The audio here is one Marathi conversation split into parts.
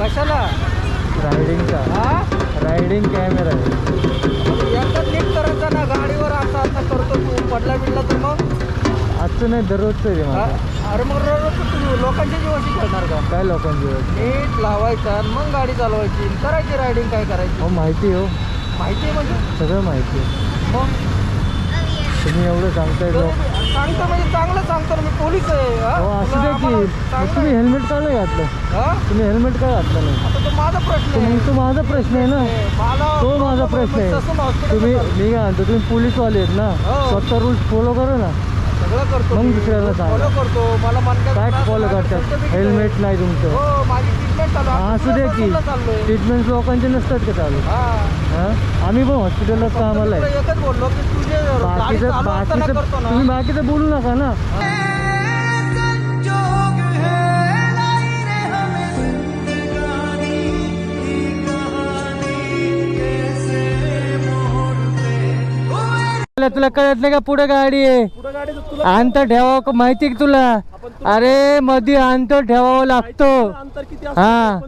कशाला? रायडिंगचा रायडिंग कॅमेरा आहे. एकदा नीट करायचा ना गाडीवर असं असं करतो तू. पडला बिडला तर मग? आजचं नाही दररोजचं आहे? माझं. अरे मग रोज तू लोकांच्या जीवाशी खेळणार का? काय लोकांची वेळ नीट लावायचा आणि मग गाडी चालवायची. करायची रायडिंग काय करायची? हो माहिती हो. माहिती आहे म्हणजे? सगळं माहिती आहे. मग? तुम्ही एवढं सांगताय तो मी सांगतो म्हणजे चांगलं सांगतो मी पोलीस आहे हा? हो असू तुला दे की आम्हाला मग चांगलं तुम्ही. हेल्मेट का नाही घातलं हा? तुम्ही हेल्मेट का घातलं नाही आता तो माझा प्रश्न आहे मग तो माझा प्रश्न आहे ना मला तो माझा प्रश्न आहे hospital तुम्ही मी काय म्हणतो तुम्ही पोलीसवाले आहेत ना हो. स्वतः रूल्स फॉलो करा ना सगळं करतो मग दुसऱ्याला सांगा. फॉलो करतो मला काय फॉलो करतात हेल्मेट नाही. तुमचं हो माझी ट्रीटमेंट चालू. हा, असू दे की. चाललोय. ट्रीटमेंट लोकांचे नसतात का चालू. हा. हा? आम्ही पण हॉस्पिटलला कामाला आहे. तुला एकच बोललो की तुझे गाडी बाकीचं चालू असताना बाकीचं करतो ना. तुम्ही बाकीचं बोलू नका ना. तुला- तुला कळत नाही का पुढे गाडी आहे? अंतर ठेवावं का माहिती का तुला? अरे मध्ये अंतर ठेवावं लागतो. हा.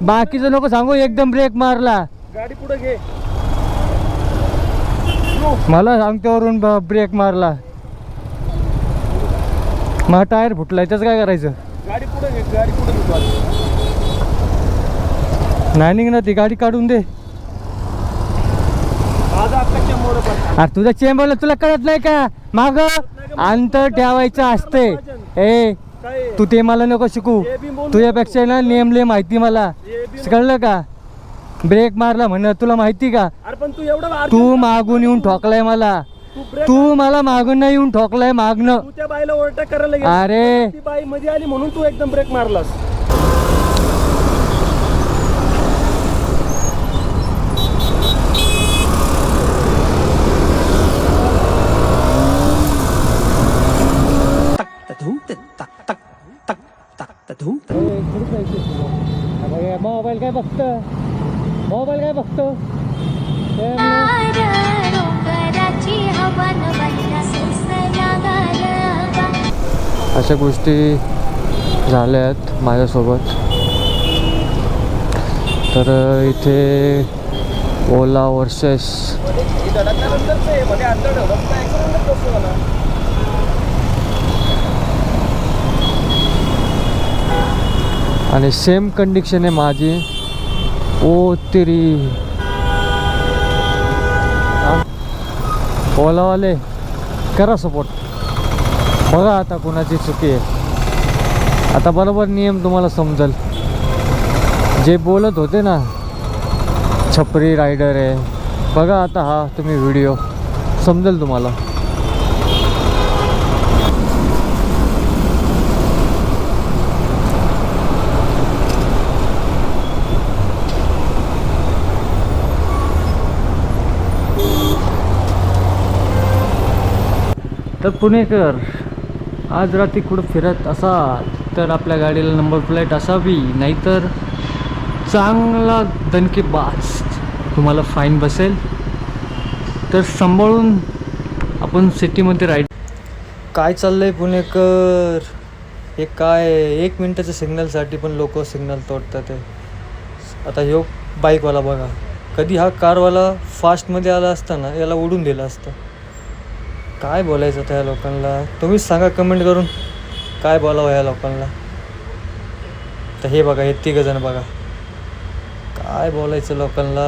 बाकीचं नको सांगू एकदम ब्रेक मारला. गाडी पुढे घे. मला सांगतो वरून ब्रेक मारला. मग टायर फुटलाय त्याचं काय करायचं? गाडी पुढे घे गाडी पुढे नाही निघणार ती गाडी काढून दे माझा अक्काच्या मोड पडला अरे तुझ्या चेंबरला तुला कळत नाही का? माग अंतर ठेवायचं असते ए तू ते मला नको शिकू. तुझ्यापेक्षा ना नेमले माहिती मला. कळलं का? ब्रेक मारला म्हण तुला माहिती का? तू मागून येऊन ठोकलाय मला. तू मला मागून नाही येऊन ठोकलाय मागणं. अरे. ती बाई मध्ये आली म्हणून तू एकदम ब्रेक मारलास. मोबाईल काय बघत मोबाईल काय बघतो अशा गोष्टी झाल्या आहेत माझ्यासोबत. तर इथे ओला वर्सेस आणि सेम कंडिशन आहे माझी. ओ तिरी. ओलावाले करा सपोर्ट बघा आता कोणाची चुकी आहे. आता बरोबर नियम तुम्हाला समजल. जे बोलत होते ना छपरी रायडर आहे. बघा आता हा तुम्ही व्हिडिओ समजेल तुम्हाला. तर पुणेकर आज रात्री कुठं फिरत असाल तर आपल्या गाडीला नंबर प्लेट असावी नाहीतर चांगला दणकेबाज तुम्हाला फाईन बसेल. तर सांभाळून आपण सिटीमध्ये राईड काय चाललंय पुणेकर? हे काय? एक मिनटाच्या सिग्नलसाठी पण लोक सिग्नल तोडतात आहे आता ह्यो बाईकवाला बघा. कधी हा कारवाला फास्टमध्ये आला असता ना याला उडून दिलं असतं. काय बोलायचं त्या लोकांना? तुम्हीच सांगा कमेंट करून. काय बोलावं ह्या लोकांना? तर हे बघा हे तिघ जण बघा. काय बोलायचं लोकांना?